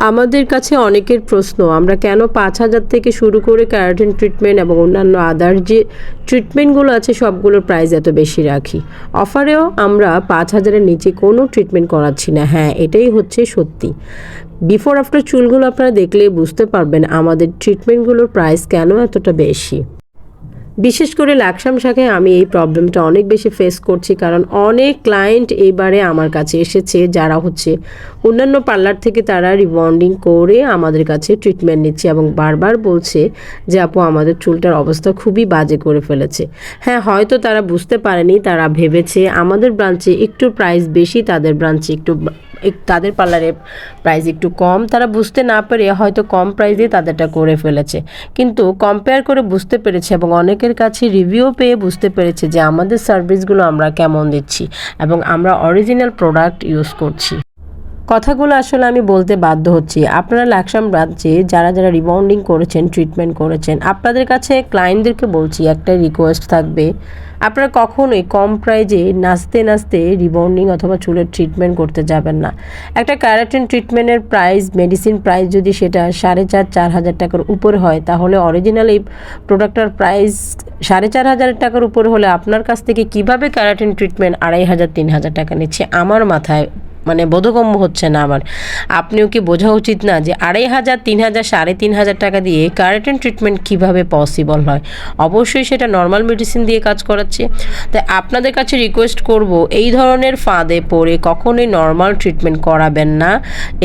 আমাদের কাছে অনেকের প্রশ্ন, আমরা কেন পাঁচ হাজার থেকে শুরু করে ক্যারাটিন ট্রিটমেন্ট এবং অন্যান্য আদার যে ট্রিটমেন্টগুলো আছে সবগুলোর প্রাইস এত বেশি রাখি? অফারেও আমরা পাঁচ হাজারের নিচে কোনো ট্রিটমেন্ট করাচ্ছি না। হ্যাঁ এটাই হচ্ছে সত্যি। বিফোর আফটার চুলগুলো আপনারা দেখলে বুঝতে পারবেন আমাদের ট্রিটমেন্টগুলোর প্রাইস কেন এতটা বেশি। বিশেষ করে লাকসাম শাখায় আমি এই প্রবলেমটা অনেক বেশি ফেস করছি, কারণ অনেক ক্লায়েন্ট এইবারে আমার কাছে এসেছে যারা হচ্ছে অন্যান্য পার্লার থেকে তারা রিবন্ডিং করে আমাদের কাছে ট্রিটমেন্ট নিচ্ছে এবং বারবার বলছে যে, আপু, আমাদের চুলটার অবস্থা খুবই বাজে করে ফেলেছে। হ্যাঁ হয়তো তারা বুঝতে পারেনি, তারা ভেবেছে আমাদের ব্রাঞ্চে একটু প্রাইস বেশি, তাদের ব্রাঞ্চে একটু এক- তাদের পার্লারে প্রাইস একটু কম। তারা বুঝতে না পেরে হয়তো কম প্রাইস দিয়ে তাদেরটা করে ফেলেছে। কিন্তু কম্পেয়ার করে বুঝতে পেরেছে এবং অনেকের কাছে রিভিউ পেয়ে বুঝতে পেরেছে যে আমাদের সার্ভিসগুলো আমরা কেমন দিচ্ছি এবং আমরা অরিজিনাল প্রোডাক্ট ইউজ করছি। কথাগুলো আসলে আমি বলতে বাধ্য হচ্ছি। আপনারা লাকসাম ব্রাঞ্চে যারা যারা রিবাউন্ডিং করেছেন ট্রিটমেন্ট করেছেন, আপনাদের কাছে ক্লায়েন্টদেরকে বলছি একটা রিকোয়েস্ট থাকবে, আপনারা কখনোই কম প্রাইজে নাচতে নাচতে রিবাউন্ডিং অথবা চুলের ট্রিটমেন্ট করতে যাবেন না। একটা ক্যারাটিন ট্রিটমেন্টের প্রাইস মেডিসিন প্রাইস যদি সেটা সাড়ে চার চার হাজার টাকার উপরে হয়, তাহলে অরিজিনাল এই প্রোডাক্টটার প্রাইস সাড়ে চার হাজার টাকার উপরে হলে আপনার কাছ থেকে কীভাবে ক্যারাটিন ট্রিটমেন্ট আড়াই হাজার, তিন হাজার টাকা নিচ্ছে? আমার মাথায় মানে বোধগম্য হচ্ছে না আমার। আপনিও কি বোঝা উচিত না যে আড়াই হাজার, তিন হাজার, সাড়ে তিন হাজার টাকা দিয়ে কারেটেন ট্রিটমেন্ট কীভাবে পসিবল হয়? অবশ্যই সেটা নর্মাল মেডিসিন দিয়ে কাজ করাচ্ছে। তাই আপনাদের কাছে রিকোয়েস্ট করব, এই ধরনের ফাঁদে পড়ে কখনোই নর্মাল ট্রিটমেন্ট করাবেন না।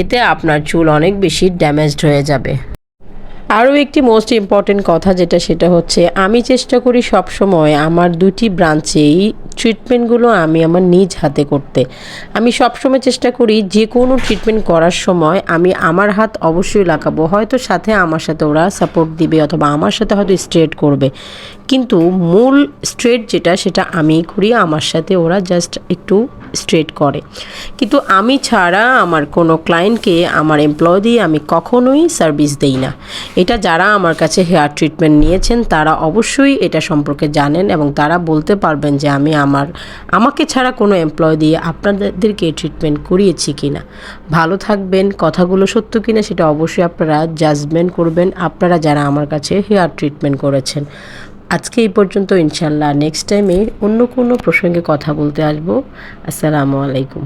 এতে আপনার চুল অনেক বেশি ড্যামেজড হয়ে যাবে। আরও একটি মোস্ট ইম্পর্টেন্ট কথা যেটা, সেটা হচ্ছে আমি চেষ্টা করি সব সময় আমার দুটি ব্রাঞ্চেই ট্রিটমেন্টগুলো আমি আমার নিজ হাতে করতে। আমি সবসময় চেষ্টা করি যে কোনো ট্রিটমেন্ট করার সময় আমি আমার হাত অবশ্যই লাগাবো। হয়তো সাথে আমার সাথে ওরা সাপোর্ট দিবে অথবা আমার সাথে হয়তো স্ট্রেট করবে। কিন্তু মূল স্ট্রেট যেটা সেটা আমি করি, আমার সাথে ওরা জাস্ট একটু স্ট্রেট করে। কিন্তু আমি ছাড়া আমার কোনো ক্লায়েন্টকে আমার এমপ্লয় দিয়ে আমি কখনোই সার্ভিস দেই না। এটা যারা আমার কাছে হেয়ার ট্রিটমেন্ট নিয়েছেন, তারা অবশ্যই এটা সম্পর্কে জানেন এবং তারা বলতে পারবেন যে আমি আমার আমাকে ছাড়া কোনো এমপ্লয় দিয়ে আপনাদেরকে ট্রিটমেন্ট করিয়েছি কি না ভালো থাকবেন, কথাগুলো সত্য কি না সেটা অবশ্যই আপনারা জাজমেন্ট করবেন। আপনারা যারা আমার কাছে হেয়ার ট্রিটমেন্ট করেছেন। আজকে এই পর্যন্ত ইনশাল্লাহ নেক্সট টাইমে অন্য কোনো প্রসঙ্গে কথা বলতে আসব। আসসালামু আলাইকুম।